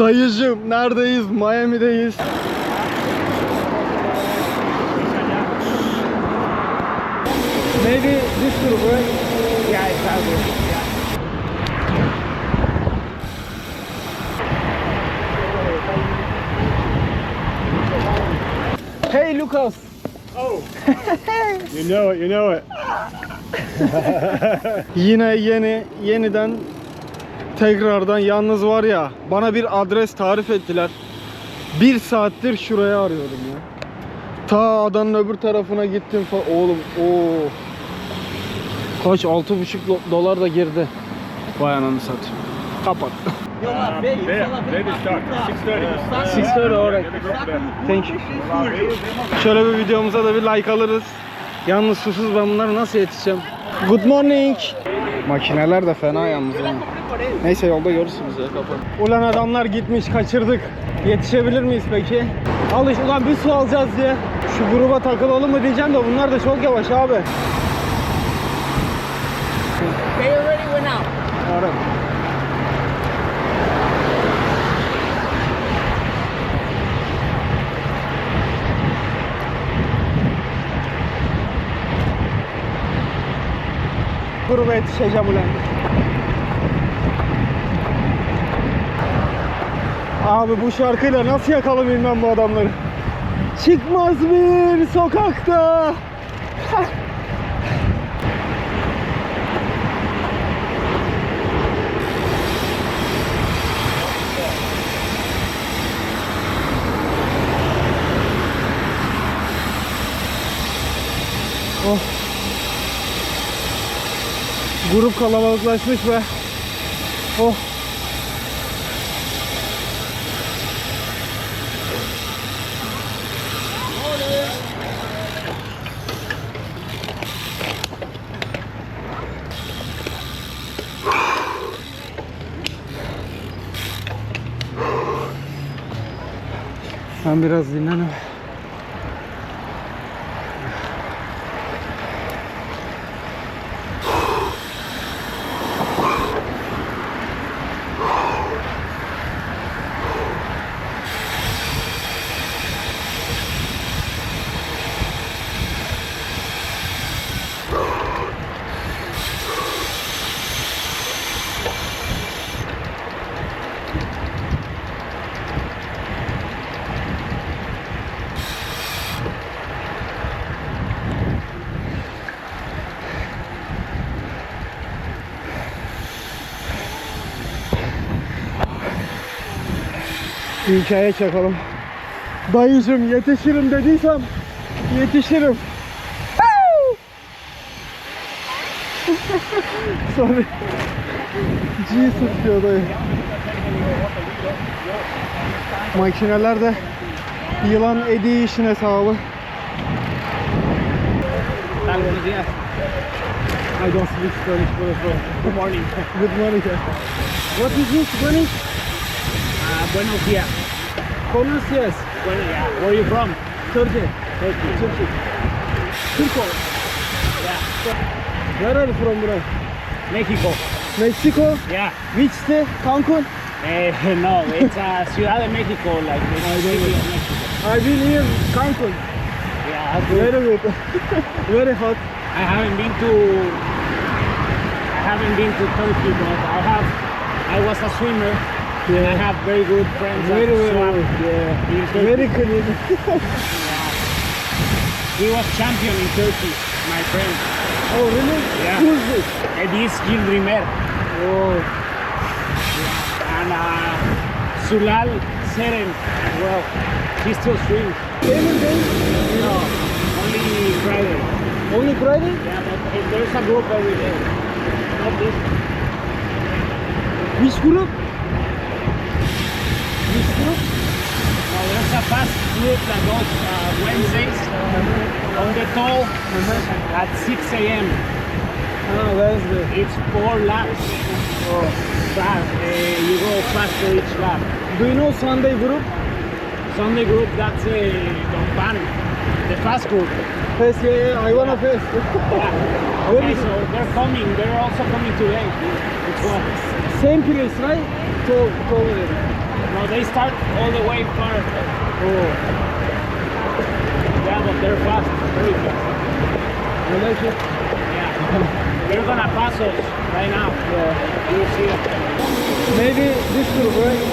Dayıcım neredeyiz? Miami'deyiz. Maybe this group, right? Yeah, that way. Yeah. Hey Lucas. Oh. you know it, you know it. Yine yeni yeniden tekrardan yalnız var ya bana bir adres tarif ettiler. Bir saattir şuraya arıyorum ya. Ta adanın öbür tarafına gittim falan. Oğlum o kaç altı buçuk do- dolar da girdi. Vay ananı satayım. Kapat. Uh, there, ready start. 6.30. 6.30, alright. Thank you. Şöyle bir videomuza da bir like alırız. Yalnız susuz ben bunları nasıl yetişeceğim? Good morning. Makineler de fena yalnız yani. Neyse yolda görürsünüz ya kapat. Ulan adamlar gitmiş kaçırdık. Yetişebilir miyiz peki? Al işte ulan bir su alacağız diye. Şu gruba takılalım mı diyeceğim de bunlar da çok yavaş abi. They already went out. Ara. Gruba yetişeceğim ulan. Abi bu şarkıyla nasıl yakalamayayım ben bu adamları? Çıkmaz bir sokakta. Oh. Grup kalabalıklaşmış be. Oh. Ben biraz dinlenim. Bir hikaye çakalım. Dayıcım yetişirim dediysem yetişirim. Sorry. Jesus diyor dayı. Makineler de yılan ediği işin hesabı. Buenos días. I don't speak Spanish for the Good morning. Good morning. What is this Spanish? Uh, buenos días. Buenos dias. Bueno, yeah. Where are you from? Turkey. Turkey. Turkey. Turko. Yeah. Where are you from bro? Mexico. Mexico. Yeah. Which state? Cancun. Eh, no, it's uh, Ciudad de Mexico, like the city of Mexico. I've been here Cancun. Yeah. Very good. Very hot. I haven't been to I haven't been to Turkey, but I have. I was a swimmer, and I have very good friends. Very, very good. Yeah. Turkey. Very clean. He was champion in Turkey, my friend. oh really? Yeah. Who's this? Edis Gilrimer Oh. and uh, Sulal Seren as well. He still swims. Day? No, only Friday. Only Friday? Yeah, but there's a group every day. Not this. Which group? Which group? There's a fast group that goes uh, Wednesdays on the toll at 6 a.m. Ah. It's four laps. Oh. Fast. Uh, you go faster each lap. Do you know Sunday group? Sunday group, that's a Don Pan, the fast group. Fest, yeah, yeah, I wanna fest. Yeah. Okay, so they're coming. They're also coming today. It's well. Same place, right? To, to. No, they start all the way far. Oo. Yeah, but they're fast, very fast. Yeah. They're gonna pass us right now. Yeah. You see. Maybe this group, right?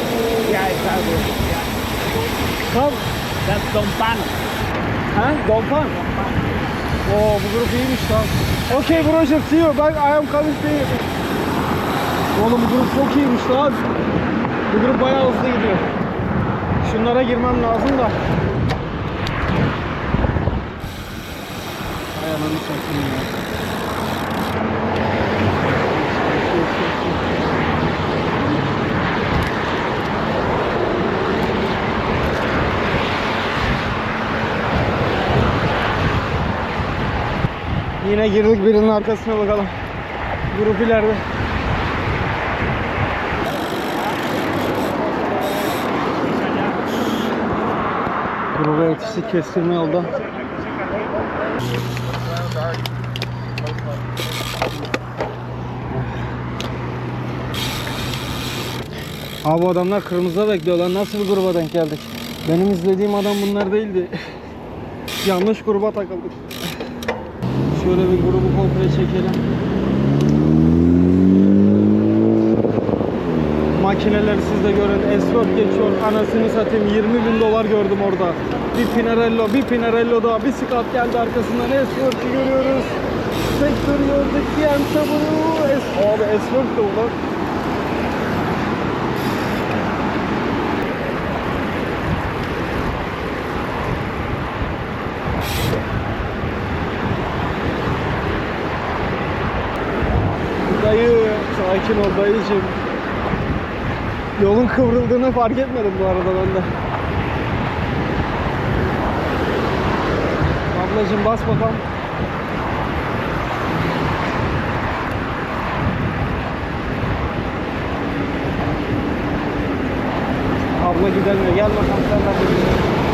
Yeah, exactly. Yeah. Come. That's Don Pan. Ha? Dolpan. Oo bu grup iyiymiş lan. Okay brochure see you. Bak I am coming to you. Oğlum bu grup çok iyiymiş lan. Bu grup bayağı hızlı gidiyor. Şunlara girmem lazım da. Ay ananı satayım ya. Yine girdik birinin arkasına bakalım. Grup ileride. Gruba yetiştik kestirme yolda. Abi adamlar kırmızıda bekliyorlar. Nasıl bir gruba denk geldik? Benim izlediğim adam bunlar değildi. Yanlış gruba takıldık. Şöyle bir grubu komple çekelim. Makineleri siz de görün. S4 geçiyor. Anasını satayım 20 bin dolar gördüm orada. Bir Pinarello, bir Pinarello daha. Bir Scott geldi arkasından. S4'ü görüyoruz. Sektör gördük. BMW. S Abi S4 de ulan. Sakin ol dayıcım. Yolun kıvrıldığını fark etmedim bu arada ben de. Ablacım bas bakalım. Abla gidelim gel bakalım sen de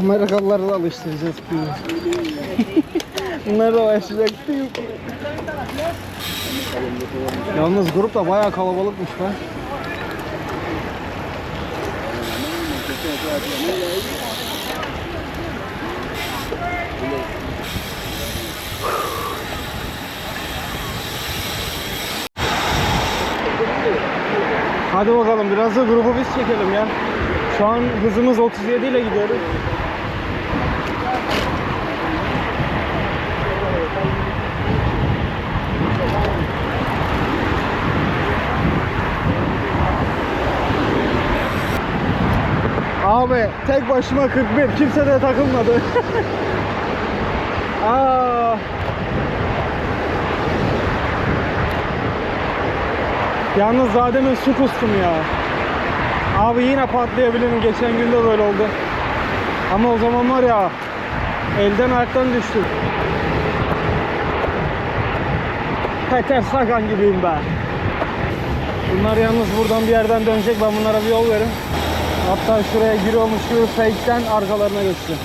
Amerikalıları da alıştıracağız diyor. Bunlar da başlayacak diyor. Yalnız grup da bayağı kalabalıkmış be. Hadi bakalım biraz da grubu biz çekelim ya. Şu an hızımız 37 ile gidiyoruz. Abi tek başıma 41 kimse de takılmadı. Aa. Yalnız daha demin su kustum ya. Abi yine patlayabilirim. Geçen gün de böyle oldu. Ama o zaman var ya elden ayaktan düştüm. Peter Sagan gibiyim ben. Bunlar yalnız buradan bir yerden dönecek. Ben bunlara bir yol verin. Hatta şuraya giriyormuş gibi fake'ten arkalarına geçeceğim.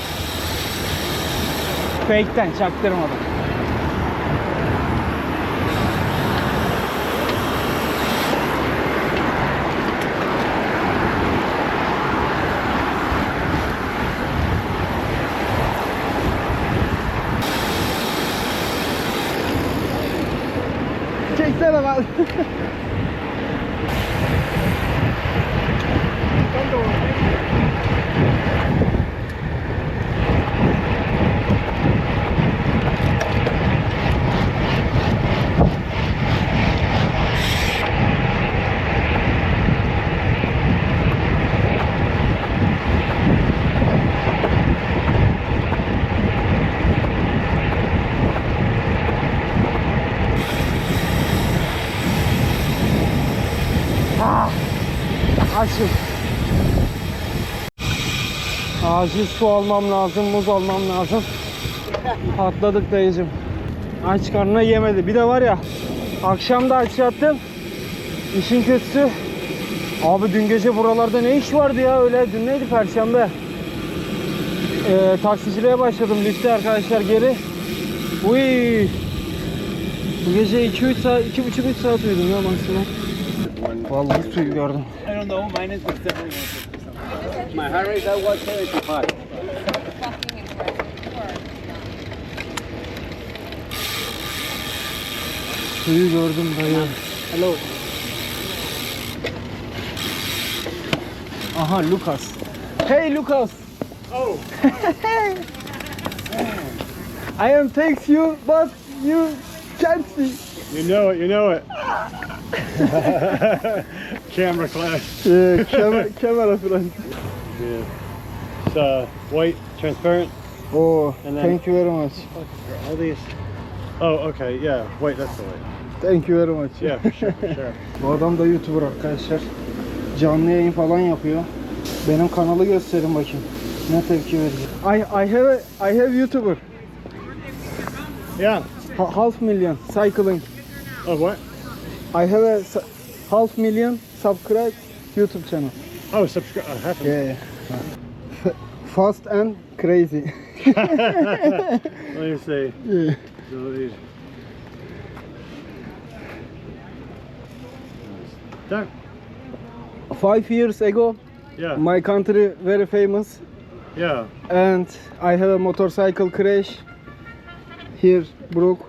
Fake'ten çaktırmadan. out. Acil su almam lazım, muz almam lazım. Patladık dayıcım. Aç karnına yemedi. Bir de var ya, akşam da aç yattım. İşin kötüsü Abi dün gece buralarda ne iş vardı ya öyle? Dün neydi perşembe? Ee, taksiciliğe başladım lifte arkadaşlar geri. Uy. Bu gece 2-3 saat, 2,5-3 saat uyudum ya maksimum. Vallahi suyu gördüm. I don't know, mine is definitely My heart rate that was 75. Suyu gördüm dayı. Hello. Aha Lucas. Hey Lucas. Oh. I am text you but you can't see. You know it, you know it. Camera class. Yeah, camera, camera friend. Yeah. It's uh, white, transparent. Oh, And then- thank you very much. All these. Oh, okay, yeah. Wait, that's the way. Thank you very much. Yeah, for sure, for sure. Bu adam da YouTuber arkadaşlar. Canlı yayın falan yapıyor. Benim kanalı gösterin bakayım. Ne tepki verecek? I, I have a, I have YouTuber. Yeah. Ha- half million cycling. Oh, what? I have a half million subscribe YouTube channel. Oh, subscribe. A- Yeah. yeah. Fast and crazy. Let me see. Yeah. Delete. Done. Five years ago, Yeah. my country very famous, Yeah. and I have a motorcycle crash. Here broke,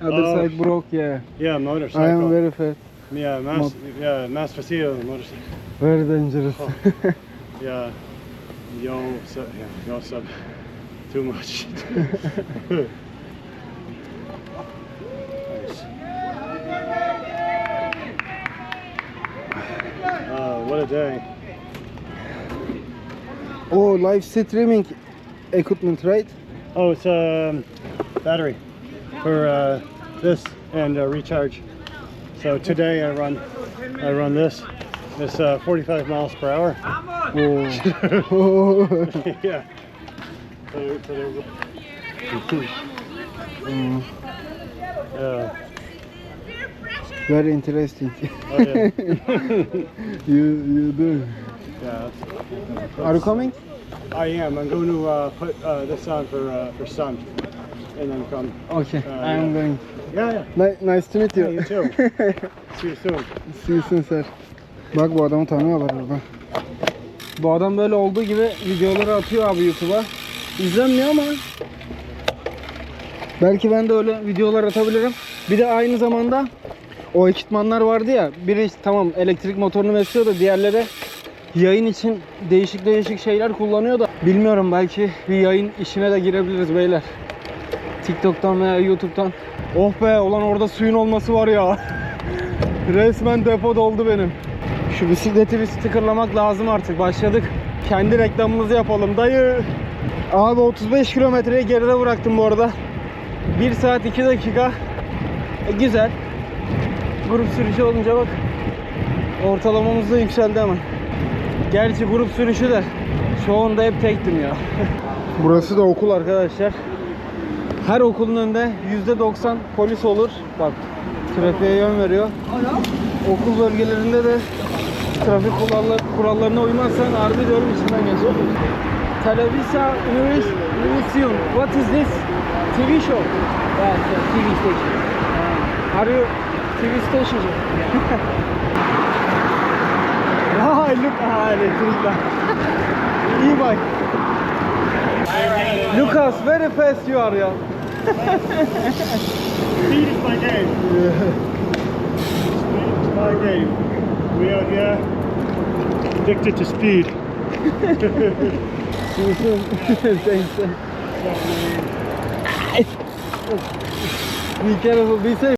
other Oh. side broke. Yeah, Yeah, motorcycle. I am very fat, Yeah, mass. Yeah, mass facile motorcycle. very dangerous. Yeah. Yo, sub. Yeah, yo, sub. Too much. nice. Uh, what a day. oh, live streaming equipment, right? Oh, it's a um, battery for uh, this and uh, recharge. So today I run, I run this. It's uh, 45 miles per hour. Yeah. So, so there- Mm, yeah. very interesting. Oh yeah. you you do. yeah. that's- Are you coming? I am. I'm going to uh, put uh, this on for uh, for sun, and then come. Okay, Uh, I am yeah. going. Yeah, yeah. Ni- nice to meet you. You too. See you soon. See you soon sir. Bak bu adamı tanıyorlar burada. Bu adam böyle olduğu gibi videoları atıyor abi YouTube'a. İzlenmiyor ama belki ben de öyle videolar atabilirim. Bir de aynı zamanda o ekipmanlar vardı ya. Biri tamam elektrik motorunu besliyor da diğerleri yayın için değişik değişik şeyler kullanıyor da bilmiyorum belki bir yayın işine de girebiliriz beyler. TikTok'tan veya YouTube'dan. Oh be ulan orada suyun olması var ya. Resmen depo doldu benim. Şu bisikleti bir stickerlamak lazım artık. Başladık. Kendi reklamımızı yapalım dayı. Abi 35 kilometreyi geride bıraktım bu arada. 1 saat 2 dakika. E, güzel. Grup sürüşü olunca bak. Ortalamamız da yükseldi hemen. Gerçi grup sürüşü de çoğunda hep tektim ya. Burası da okul arkadaşlar. Her okulun önünde %90 polis olur. Bak trafiğe yön veriyor. Okul bölgelerinde de trafik kurallar, kurallarına uymazsan harbi diyorum içinden geçiyor. Televisa Univision. What is this? TV show? Yeah, TV station. Are you TV station? Ah, look, ah, elektrikler. İyi bak. Lucas, very fast you are ya. Speed is my game. Speed is my game. We out here addicted to speed. Thanks. Be careful, be safe.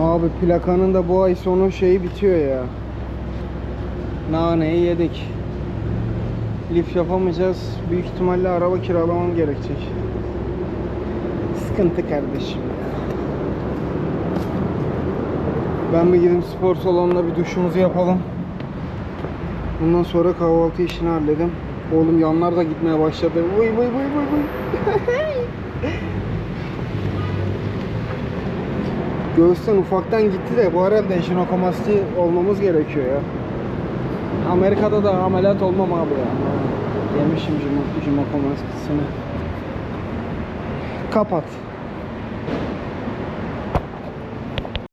Abi plakanın da bu ay sonu şeyi bitiyor ya. Naneyi yedik. Lif yapamayacağız. Büyük ihtimalle araba kiralamam gerekecek. Sıkıntı kardeşim. Ben bir gidip spor salonuna bir duşumuzu yapalım. Bundan sonra kahvaltı işini halledim. Oğlum yanlar da gitmeye başladı. Vıy vıy vıy vıy vıy. Göğüsten ufaktan gitti de bu herhalde jinokomasti olmamız gerekiyor ya. Amerika'da da ameliyat olmam abi ya. Yemişim jimo, jimo komastısını. Kapat.